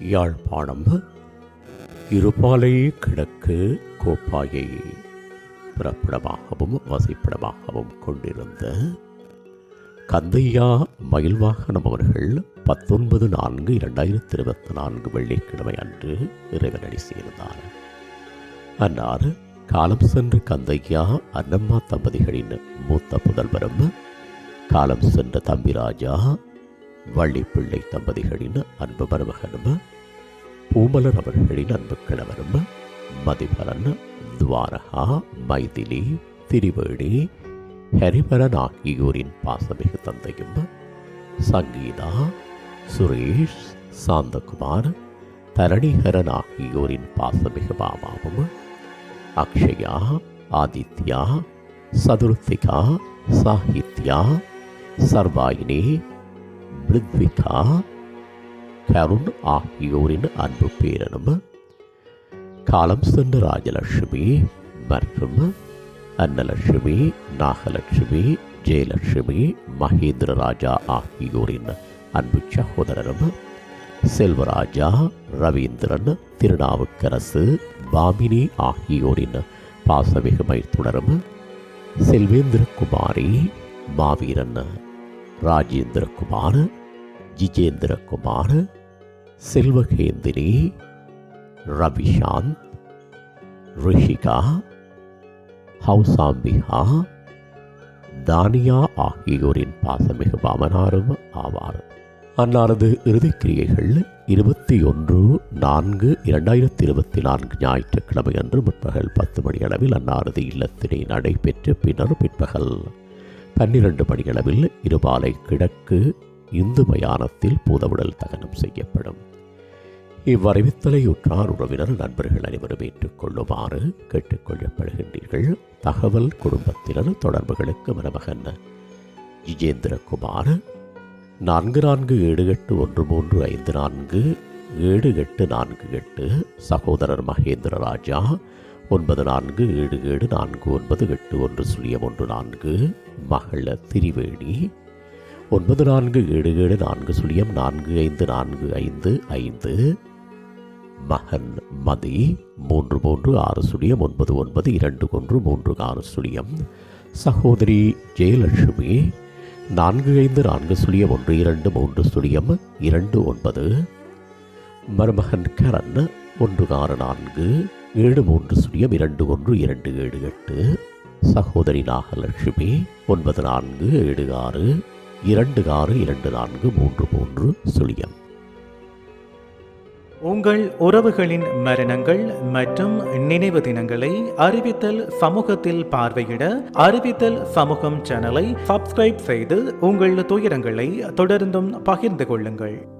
யாழ்ப்பாணம் இருபாலை கிழக்கு கோப்பாயை. பிறப்பிடமாகவும் வசிப்பிடமாகவும் கொண்டிருந்த கந்தையா மயில்வாகனம் அவர்கள் பத்தொன்பது நான்கு இரண்டாயிரத்தி இருபத்தி நான்கு வெள்ளிக்கிழமை அன்று இறைவனடி சேர்ந்தார். அன்னார் காலம் சென்ற கந்தையா அன்னம்மா தம்பதிகளின் மூத்த புதல்வரும் காலம் சென்ற தம்பிராஜா வள்ளிப்பிள்ளை தம்பதிகளின் அன்பு மருமகனும் பூமலர் அவர்களின் அன்பு கிழவரும் மதிபரன் துவாரகா மைதிலி திரிவேணி ஹரிபரன் ஆகியோரின் பாசமிகு தந்தையும் சங்கீதா சுரேஷ் சாந்தகுமார் தரணிகரன் ஆகியோரின் பாசமிகு மாமாவும் அக்ஷயா ஆதித்யா சதுர்த்திகா சாகித்யா சர்வாயினி பிருத்விகா கருண் ஆகியோரின் அன்பு பேரனும் காலம் சென்ற ராஜலட்சுமி மற்றும் அன்னலட்சுமி நாகலட்சுமி ஜெயலட்சுமி மகேந்திர ராஜா ஆகியோரின் அன்பு சகோதரரும் செல்வராஜா ரவீந்திரன் திருநாவுக்கரசு பாமினி ஆகியோரின் பாசமிகு மைத்துணரும் செல்வேந்திரகுமாரி மாவீரன் ராஜேந்திரகுமார் ஜிஜேந்திரகுமார் செல்வகேந்திரி ரவிஷாந்த் ரிஷிகா ஹவுசாம்பிகா தானியா ஆகியோரின் பாசமிகு மாமனாரும் ஆவார். அன்னாரது இறுதிக்கிரியைகள் இருபத்தி ஒன்று நான்கு இரண்டாயிரத்தி இருபத்தி நான்கு ஞாயிற்றுக்கிழமை அன்று முற்பகல் பத்து மணியளவில் அன்னாரது இல்லத்தினை நடைபெற்று பின்னர் பிற்பகல் பன்னிரண்டு மணியளவில் இருபாலை கிழக்கு இந்து மயானத்தில் பூதவுடல் தகனம் செய்யப்படும். இவ்வறிவித்தலை உற்றார் உறவினர் நண்பர்கள் அனைவரும் ஏற்றுக்கொள்ளுமாறு கேட்டுக்கொள்ளப்படுகின்றீர்கள். தகவல் குடும்பத்தினர் தொடர்புகளுக்கு மருமகன் ஜிஜேந்திரகுமார் நான்கு நான்கு ஏழு எட்டு ஒன்று மூன்று ஐந்து நான்கு ஏழு எட்டு நான்கு எட்டு சகோதரர் மகேந்திர ராஜா ஒன்பது நான்கு ஏழு ஏழு நான்கு ஒன்பது எட்டு ஒன்று சுழியம் ஒன்று நான்கு மகள திரிவேணி ஒன்பது நான்கு ஏழு ஏழு நான்கு சுழியம் நான்கு ஐந்து நான்கு ஐந்து ஐந்து. மகன் மதி மூன்று மூன்று ஆறு சுழியம் ஒன்பது ஒன்பது இரண்டு ஒன்று மூன்று ஆறு சுழியம். சகோதரி ஜெயலட்சுமி நான்கு ஐந்து நான்கு சுழியம் ஒன்று இரண்டு மூன்று சுழியம் இரண்டு ஒன்பது. மருமகன் கரண் ஒன்று ஆறு நான்கு ஏழு மூன்று சுழியம் இரண்டு ஒன்று இரண்டு ஏழு எட்டு. சகோதரி நாகலட்சுமி ஒன்பது நான்கு ஏழு ஆறு இரண்டு ஆறு இரண்டு நான்கு மூன்று மூன்று சுழியம் உங்கள் உறவுகளின் மரணங்கள் மற்றும் நினைவு தினங்களை அறிவித்தல் சமூகத்தில் பார்வையிட அறிவித்தல் சமூகம் சேனலை சப்ஸ்கிரைப் செய்து உங்கள் துயரங்களை தொடர்ந்தும் பகிர்ந்து கொள்ளுங்கள்.